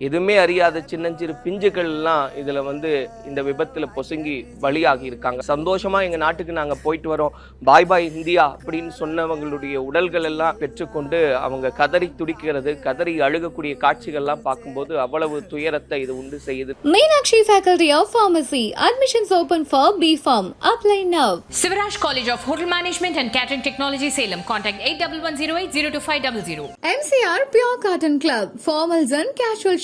எதுவுமே அறியாத சின்னஞ்சிறு பிஞ்சுகள்லாம் இதுல வந்து இந்த விபத்துல பொசுங்கி பலியாகி இருக்காங்க சந்தோஷமா எங்க நாட்டுக்கு நாங்க போயிட்டு வரோம் பாய் பாய் இந்தியா அப்படின்னு சொன்னவங்களுடைய உடல்கள் எல்லாம் பெற்றுக்கொண்டு அவங்க கதறி துடிக்கிறது கதறி அழுகக்கூடிய காட்சிகள்லாம் பார்க்கும்போது அவ்வளவு துயரத்தை இது உண்டு செய்யுது Meenakshi Faculty of Pharmacy. Admissions open for BPharm. Apply now. Sivaraj College of Hotel Management and Catering Technology, Salem. Contact 8110802500. MCR Pure Cotton Club. Formals and casual shirts. கரப்ப பூச்சி எல்லாம் காடு அற உழுதுருச்சு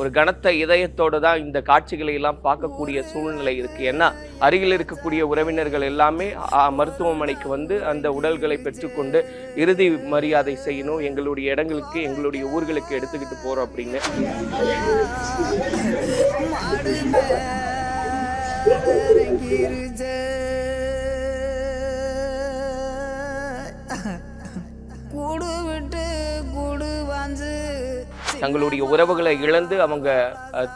ஒரு கனத்த இதயத்தோடு தான் இந்த காட்சிகளை எல்லாம் பார்க்கக்கூடிய சூழ்நிலை இருக்குது ஏன்னா அருகில் இருக்கக்கூடிய உறவினர்கள் எல்லாமே மருத்துவமனைக்கு வந்து அந்த உடல்களை பெற்றுக்கொண்டு இறுதி மரியாதை செய்யணும் எங்களுடைய இடங்களுக்கு எங்களுடைய ஊர்களுக்கு எடுத்துக்கிட்டு போகிறோம் அப்படின்னு. தங்களுடைய உறவுகளை இழந்து அவங்க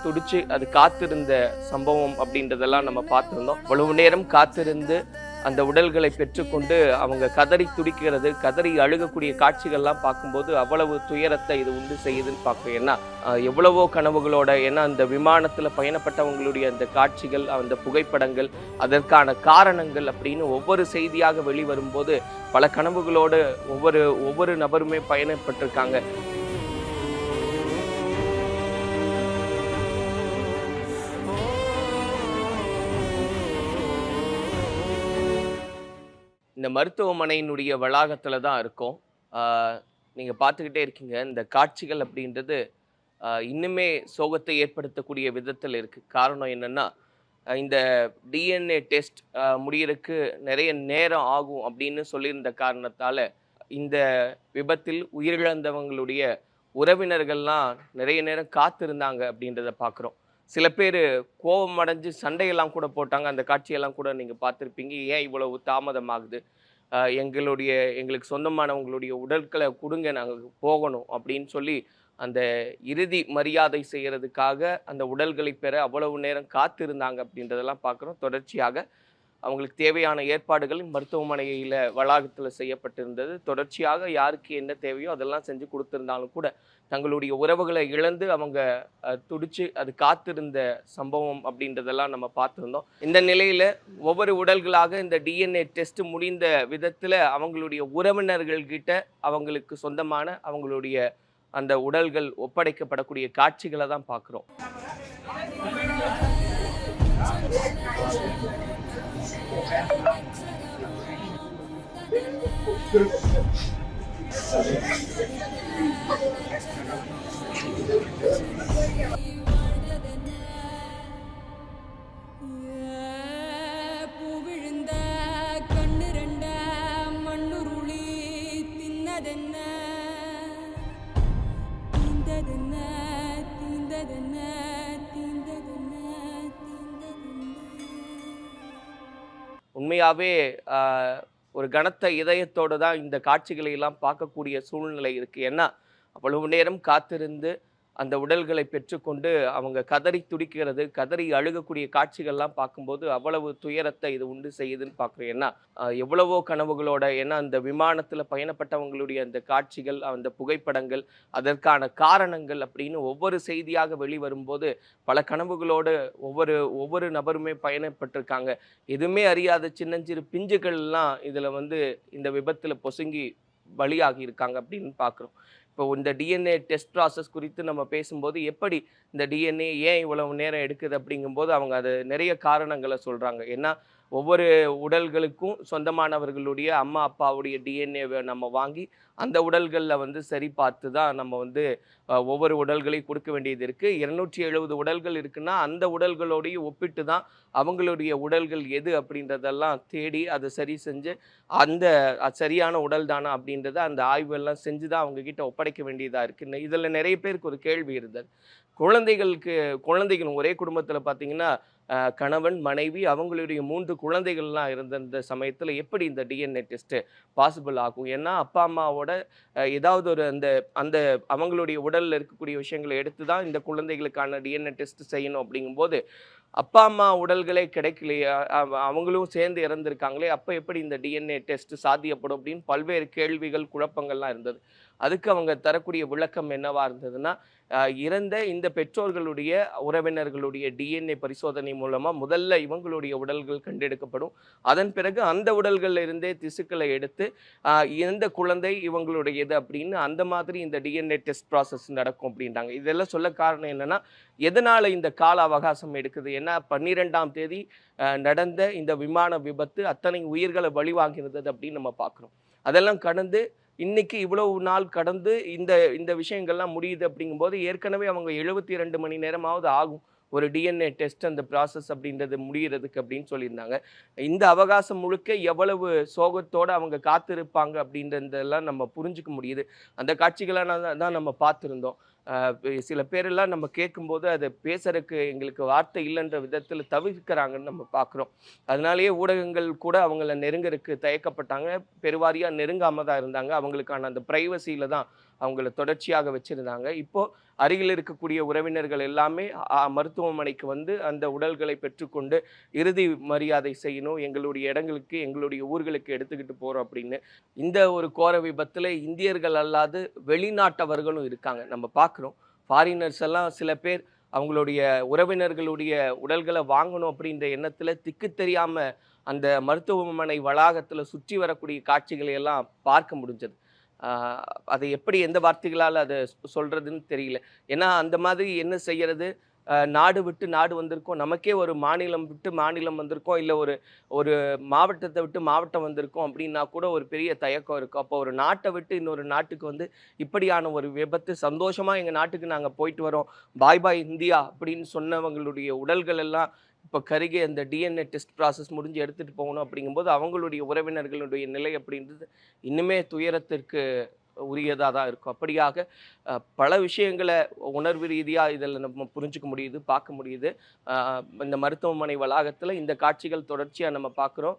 துடிச்சு அது காத்திருந்த சம்பவம் அப்படின்றதெல்லாம் நம்ம பார்த்துருந்தோம். இவ்வளவு நேரம் காத்திருந்து அந்த உடல்களை பெற்றுக்கொண்டு அவங்க கதறி துடிக்கிறது கதறி அழுகக்கூடிய காட்சிகள்லாம் பார்க்கும்போது அவ்வளவு துயரத்தை இது உண்டு செய்யுதுன்னு பார்க்கும் ஏன்னா எவ்வளவோ கனவுகளோட ஏன்னா அந்த விமானத்தில் பயணப்பட்டவங்களுடைய அந்த காட்சிகள் அந்த புகைப்படங்கள் அதற்கான காரணங்கள் அப்படின்னு ஒவ்வொரு செய்தியாக வெளிவரும்போது பல கனவுகளோடு ஒவ்வொரு ஒவ்வொரு நபருமே பயணப்பட்டிருக்காங்க. இந்த மருத்துவமனையினுடைய வளாகத்தில் தான் இருக்கோம். நீங்கள் பார்த்துக்கிட்டே இருக்கீங்க. இந்த காட்சிகள் அப்படின்றது இன்னுமே சோகத்தை ஏற்படுத்தக்கூடிய விதத்தில் இருக்குது காரணம் என்னென்னா இந்த டிஎன்ஏ டெஸ்ட் முடியறதுக்கு நிறைய நேரம் ஆகும் அப்படின்னு சொல்லியிருந்த காரணத்தால் இந்த விபத்தில் உயிரிழந்தவங்களுடைய உறவினர்கள்லாம் நிறைய நேரம் காத்திருந்தாங்க அப்படின்றத பார்க்குறோம். சில பேர் கோபம் அடைஞ்சு சண்டையெல்லாம் கூட போட்டாங்க. அந்த காட்சியெல்லாம் கூட நீங்கள் பார்த்துருப்பீங்க. ஏன் இவ்வளவு தாமதமாகுது? எங்களுடைய எங்களுக்கு சொந்தமானவங்களுடைய உடல்களை கொடுங்க நாங்கள் போகணும் அப்படின்னு சொல்லி அந்த இறுதி மரியாதை செய்கிறதுக்காக அந்த உடல்களை பெற அவ்வளவு நேரம் காத்திருந்தாங்க அப்படின்றதெல்லாம் பார்க்குறோம் தொடர்ச்சியாக அவங்களுக்கு தேவையான ஏற்பாடுகள் மருத்துவமனையில் வளாகத்தில் செய்யப்பட்டிருந்தது. தொடர்ச்சியாக யாருக்கு என்ன தேவையோ அதெல்லாம் செஞ்சு கொடுத்துருந்தாலும் கூட தங்களுடைய உறவுகளை இழந்து அவங்க துடிச்சு அது காத்திருந்த சம்பவம் அப்படின்றதெல்லாம் நம்ம பார்த்துருந்தோம். இந்த நிலையில் ஒவ்வொரு உடல்களாக இந்த டிஎன்ஏ டெஸ்ட் முடிந்த விதத்தில் அவங்களுடைய உறவினர்கள்கிட்ட அவங்களுக்கு சொந்தமான அவங்களுடைய அந்த உடல்கள் ஒப்படைக்கப்படக்கூடிய காட்சிகளை தான் பார்க்குறோம். Thank you. உண்மையாகவே ஒரு கனத்த இதயத்தோடு தான் இந்த காட்சிகளை எல்லாம் பார்க்கக்கூடிய சூழ்நிலை இருக்குது ஏன்னா அவ்வளவு நேரம் காத்திருந்து அந்த உடல்களை பெற்றுக்கொண்டு அவங்க கதறி துடிக்கிறது கதறி அழுகக்கூடிய காட்சிகள்லாம் பார்க்கும்போது அவ்வளவு துயரத்தை இது உண்டு செய்யுதுன்னு பார்க்குறோம். ஏன்னா எவ்வளவோ கனவுகளோட ஏன்னா அந்த விமானத்தில் பயணப்பட்டவங்களுடைய அந்த காட்சிகள் அந்த புகைப்படங்கள் அதற்கான காரணங்கள் அப்படின்னு ஒவ்வொரு செய்தியாக வெளிவரும்போது பல கனவுகளோடு ஒவ்வொரு ஒவ்வொரு நபருமே பயணப்பட்டிருக்காங்க. எதுவுமே அறியாத சின்னஞ்சிறு பிஞ்சுகள்லாம் இதில் வந்து இந்த விபத்தில் பொசுங்கி பலியாகி இருக்காங்க அப்படின்னு பார்க்குறோம். இப்போ இந்த டிஎன்ஏ டெஸ்ட் ப்ராசஸ் குறித்து நம்ம பேசும்போது எப்படி இந்த டிஎன்ஏ ஏன் இவ்வளவு நேரம் எடுக்குது அப்படிங்கும்போது அவங்க அது நிறைய காரணங்களை சொல்கிறாங்க ஏன்னா ஒவ்வொரு உடல்களுக்கும் சொந்தமானவர்களுடைய அம்மா அப்பாவுடைய டிஎன்ஏவை நம்ம வாங்கி அந்த உடல்களில் வந்து சரி பார்த்து தான் நம்ம வந்து ஒவ்வொரு உடல்களையும் கொடுக்க வேண்டியது இருக்குது இருநூற்றி எழுபது உடல்கள் இருக்குன்னா அந்த உடல்களோடையும் ஒப்பிட்டு தான் அவங்களுடைய உடல்கள் எது அப்படின்றதெல்லாம் தேடி அதை சரி செஞ்சு அந்த சரியான உடல் தானா அப்படின்றத அந்த ஆய்வெல்லாம் செஞ்சு தான் அவங்கக்கிட்ட ஒப்படைக்க வேண்டியதாக இருக்குது இதில் நிறைய பேருக்கு ஒரு கேள்வி இருந்தது. குழந்தைகளுக்கு குழந்தைகள் ஒரே குடும்பத்தில் பார்த்திங்கன்னா கணவன் மனைவி அவங்களுடைய மூன்று குழந்தைகள்லாம் இருந்த சமயத்தில் எப்படி இந்த டிஎன்ஏ டெஸ்ட்டு பாசிபிள் ஆகும்? ஏன்னா அப்பா அம்மாவோட ஏதாவது ஒரு அந்த அந்த அவங்களுடைய உடலில் இருக்கக்கூடிய விஷயங்களை எடுத்து தான் இந்த குழந்தைகளுக்கான டிஎன்ஏ டெஸ்ட் செய்யணும் அப்படிங்கும்போது அப்பா அம்மா உடல்களே கிடைக்கலையா அவ- அவங்களும் சேர்ந்து இறந்துருக்காங்களே அப்போ எப்படி இந்த டிஎன்ஏ டெஸ்ட் சாத்தியப்படும் அப்படின்னு பல்வேறு கேள்விகள் குழப்பங்கள்லாம் இருந்தது. அதுக்கு அவங்க தரக்கூடிய விளக்கம் என்னவா இருந்ததுன்னா இறந்த இந்த பெற்றோர்களுடைய உறவினர்களுடைய டிஎன்ஏ பரிசோதனை மூலமா முதல்ல இவங்களுடைய உடல்கள் கண்டெடுக்கப்படும். அதன் பிறகு அந்த உடல்கள்ல இருந்தே திசுக்களை எடுத்து எந்த குழந்தை இவங்களுடையது அப்படின்னு அந்த மாதிரி இந்த டிஎன்ஏ டெஸ்ட் ப்ராசஸ் நடக்கும் அப்படின்றாங்க. இதெல்லாம் சொல்ல காரணம் என்னன்னா எதனால இந்த கால அவகாசம் எடுக்குது? ஏன்னா பன்னிரெண்டாம் தேதி நடந்த இந்த விமான விபத்து அத்தனை உயிர்களை பலி அப்படின்னு நம்ம பார்க்குறோம். அதெல்லாம் கடந்து இன்னைக்கு இவ்வளவு நாள் கடந்து இந்த இந்த விஷயங்கள்லாம் முடியுது அப்படிங்கும்போது ஏற்கனவே அவங்க எழுபத்தி ரெண்டு மணி நேரமாவது ஆகும். ஒரு டிஎன்ஏ டெஸ்ட் அந்த ப்ராசஸ் அப்படின்றது முடிகிறதுக்கு அப்படின்னு சொல்லியிருந்தாங்க. இந்த அவகாசம் முழுக்க எவ்வளவு சோகத்தோடு அவங்க காத்திருப்பாங்க அப்படின்றதெல்லாம் நம்ம புரிஞ்சுக்க முடியுது. அந்த காட்சிகளான தான் நம்ம பார்த்துருந்தோம். சில பேரெல்லாம் நம்ம கேட்கும்போது அதை பேசுறதுக்கு எங்களுக்கு வார்த்தை இல்லைன்ற விதத்தில் தவிர்க்கிறாங்கன்னு நம்ம பார்க்குறோம். அதனாலேயே ஊடகங்கள் கூட அவங்கள நெருங்கறதுக்கு தயக்கப்பட்டாங்க. பெருவாரியாக நெருங்காமல் தான் இருந்தாங்க. அவங்களுக்கான அந்த ப்ரைவசியில் தான் அவங்கள தொடர்ச்சியாக வச்சுருந்தாங்க. இப்போது அருகில் இருக்கக்கூடிய உறவினர்கள் எல்லாமே மருத்துவமனைக்கு வந்து அந்த உடல்களை பெற்றுக்கொண்டு இறுதி மரியாதை செய்யணும் எங்களுடைய இடங்களுக்கு எங்களுடைய ஊர்களுக்கு எடுத்துக்கிட்டு போகிறோம் அப்படின்னு. இந்த ஒரு கோர விபத்தில் இந்தியர்கள் அல்லாது வெளிநாட்டவர்களும் இருக்காங்க. நம்ம பார்க்குறோம். ஃபாரினர்ஸ் எல்லாம் சில பேர் அவங்களுடைய உறவினர்களுடைய உடல்களை வாங்கணும் அப்படின்ற எண்ணத்தில் திக்கு தெரியாமல் அந்த மருத்துவமனை வளாகத்தில் சுற்றி வரக்கூடிய காட்சிகளை எல்லாம் பார்க்க முடிஞ்சது. அதை எப்படி எந்த வார்த்தைகளால் அதை சொல்கிறதுன்னு தெரியல. ஏன்னா அந்த மாதிரி என்ன செய்கிறது நாடு விட்டு நாடு வந்திருக்கோம். நமக்கே ஒரு மாநிலம் விட்டு மாநிலம் வந்திருக்கோம். இல்லை ஒரு ஒரு மாவட்டத்தை விட்டு மாவட்டம் வந்திருக்கோம் அப்படின்னா கூட ஒரு பெரிய தயக்கம் இருக்கும். அப்போ ஒரு நாட்டை விட்டு இன்னொரு நாட்டுக்கு வந்து இப்படியான ஒரு விபத்து சந்தோஷமாக எங்கள் நாட்டுக்கு நாங்கள் போயிட்டு வரோம். பாய் பாய் இந்தியா அப்படின்னு சொன்னவங்களுடைய உடல்கள் எல்லாம் இப்போ கருகே அந்த டிஎன்ஏ டெஸ்ட் ப்ராசஸ் முடிஞ்சு எடுத்துகிட்டு போகணும் அப்படிங்கும்போது அவங்களுடைய உறவினர்களுடைய நிலை அப்படின்றது இன்னுமே துயரத்திற்கு உரியதாக தான் இருக்கும். அப்படியாக பல விஷயங்களை உணர்வு ரீதியாக இதில் நம்ம புரிஞ்சுக்க முடியுது பார்க்க முடியுது. இந்த மருத்துவமனை வளாகத்தில் இந்த காட்சிகள் தொடர்ச்சியாக நம்ம பார்க்குறோம்.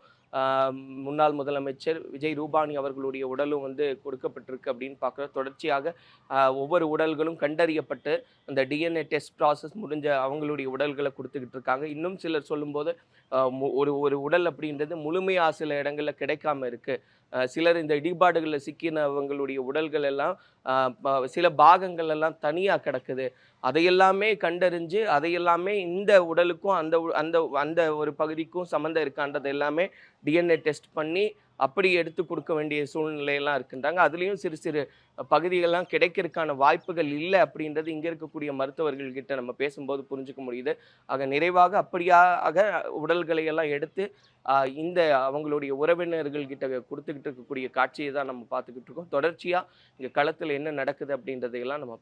முன்னாள் முதலமைச்சர் விஜய் ரூபானி அவர்களுடைய உடலும் வந்து கொடுக்கப்பட்டிருக்கு அப்படின்னு பார்க்குற தொடர்ச்சியாக ஒவ்வொரு உடல்களும் கண்டறியப்பட்டு அந்த டிஎன்ஏ டெஸ்ட் ப்ராசஸ் முடிஞ்ச அவங்களுடைய உடல்களை கொடுத்துக்கிட்டு இருக்காங்க. இன்னும் சிலர் சொல்லும்போது ஒரு ஒரு உடல் அப்படின்றது முழுமையாக சில இடங்களில் கிடைக்காம இருக்குது சிலர் இந்த இடிபாடுகளில் சிக்கினவங்களுடைய உடல்கள் எல்லாம் சில பாகங்கள் எல்லாம் தனியாக கிடக்குது. அதையெல்லாமே கண்டறிஞ்சு அதையெல்லாமே இந்த உடலுக்கும் அந்த அந்த அந்த ஒரு பகுதிக்கும் சம்மந்தம் இருக்கான்றது எல்லாமே டிஎன்ஏ டெஸ்ட் பண்ணி அப்படி எடுத்து கொடுக்க வேண்டிய சூழ்நிலையெல்லாம் இருக்குன்றாங்க. அதுலேயும் சிறு சிறு பகுதிகள்லாம் கிடைக்கிறதுக்கான வாய்ப்புகள் இல்லை அப்படின்றது இங்கே இருக்கக்கூடிய மருத்துவர்கள்கிட்ட நம்ம பேசும்போது புரிஞ்சுக்க முடியுது. ஆக நிறைவாக அப்படியாக உடல்களை எல்லாம் எடுத்து இந்த அவங்களுடைய உறவினர்கள்கிட்ட கொடுத்துக்கிட்டு இருக்கக்கூடிய காட்சியை தான் நம்ம பார்த்துக்கிட்டு இருக்கோம். தொடர்ச்சியாக இங்கே களத்தில் என்ன நடக்குது அப்படின்றதையெல்லாம் நம்ம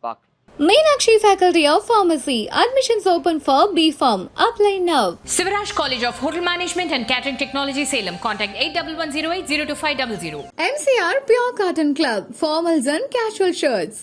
Meenakshi Faculty of Pharmacy admissions open for B pharm Apply now. Sivaraj College of Hotel Management and Catering Technology, Salem. Contact 81108 02500. MCR Pure Cotton Club formals and casual shirts.